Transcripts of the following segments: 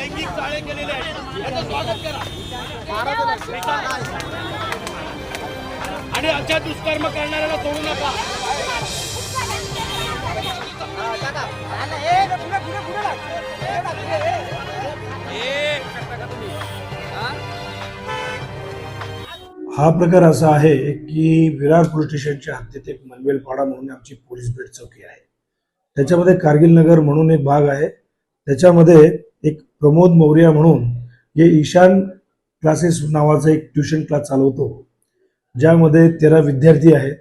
लैंगिक चाळे केलेले आहेत. याचं स्वागत करा. आणि अशा दुष्कर्म करणाऱ्याला सोडू नका. हा प्रकार असा आहे की विरार पोलीस स्टेशनच्या हत्येत एक मनवेलपाडा म्हणून आमची पोलीस भेट चौकी आहे. त्याच्यामध्ये कारगिल नगर म्हणून एक भाग आहे. त्याच्यामध्ये एक प्रमोद मौर्य म्हणून जे ईशान क्लासेस नावाचा एक ट्युशन क्लास चालवतो. ज्यामध्ये तेरा विद्यार्थी आहेत.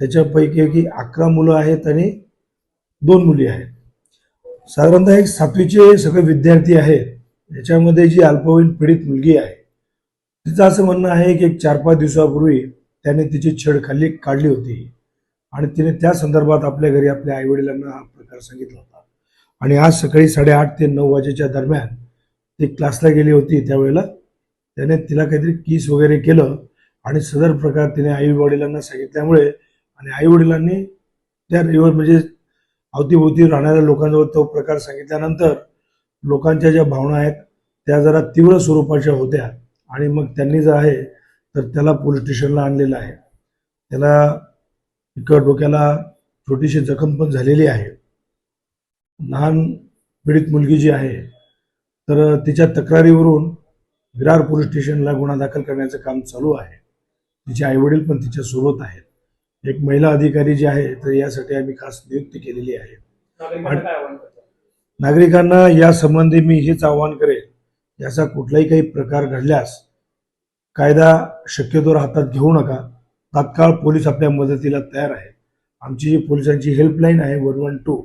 त्याच्यापैकी की अकरा मुलं आहेत आणि दोन मुली आहेत. साधारणतः एक सातवीचे सगळे विद्यार्थी आहेत. याच्यामध्ये जी अल्पवयीन पीडित मुलगी आहे. तिचं असं म्हणणं आहे की एक चार पाच दिवसापूर्वी त्याने तिची छेड खाल्ली काढली होती. आणि तिने त्या संदर्भात आपल्या घरी आपल्या आईवडिलांना हा प्रकार सांगितला होता. आणि आज सकाळी साडेआठ ते नऊ वाजेच्या दरम्यान ती क्लासला गेली होती त्यावेळेला. त्याने तिला काहीतरी किस वगैरे केलं आणि सदर प्रकार तिने आई वडिलांना सांगितल्यामुळे आणि आई वडिलांनी त्या रविवार म्हणजे अवतीभोवती राहणाऱ्या लोकांजवळ तो प्रकार सांगितल्यानंतर लोकांच्या ज्या भावना आहेत त्या जरा तीव्र स्वरूपाच्या होत्या आणि मग त्यांनी जर आहे तर त्याला पोलीस स्टेशनला आणलेलं आहे. त्याला इकडं डोक्याला छोटीशी जखम पण झालेली आहे. लहान पीडित मुलगी जी आहे तर तिच्या तक्रारीवरून विरार पोलीस स्टेशनला गुन्हा दाखल करण्याचं काम चालू आहे. तिचे आईवडील पण तिच्या सोबत आहेत. एक महिला अधिकारी जी आहे तर यासाठी आम्ही खास नियुक्ती केलेली आहे. नागरिकांना या संबंधी मी हेच आवाहन करेल याचा कुठलाही काही प्रकार घडल्यास कायदा शक्यतोवर हातात घेऊ नका. तात्काळ पोलीस आपल्या मदतीला तयार आहे आमची जी पोलिसांची हेल्पलाईन आहे वन वन टू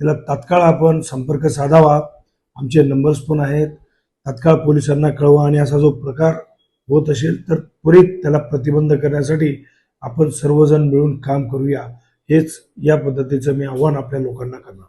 त्याला तात्काळ आपण संपर्क साधावा. आमचे नंबर्स पण आहेत. तात्काळ पोलिसांना कळवा आणि असा जो प्रकार होत असेल तर त्वरित त्याला प्रतिबंध करण्यासाठी आपण सर्वजण मिळून काम करूया. हेच या पद्धतीचं मी आव्हान आपल्या लोकांना करणार.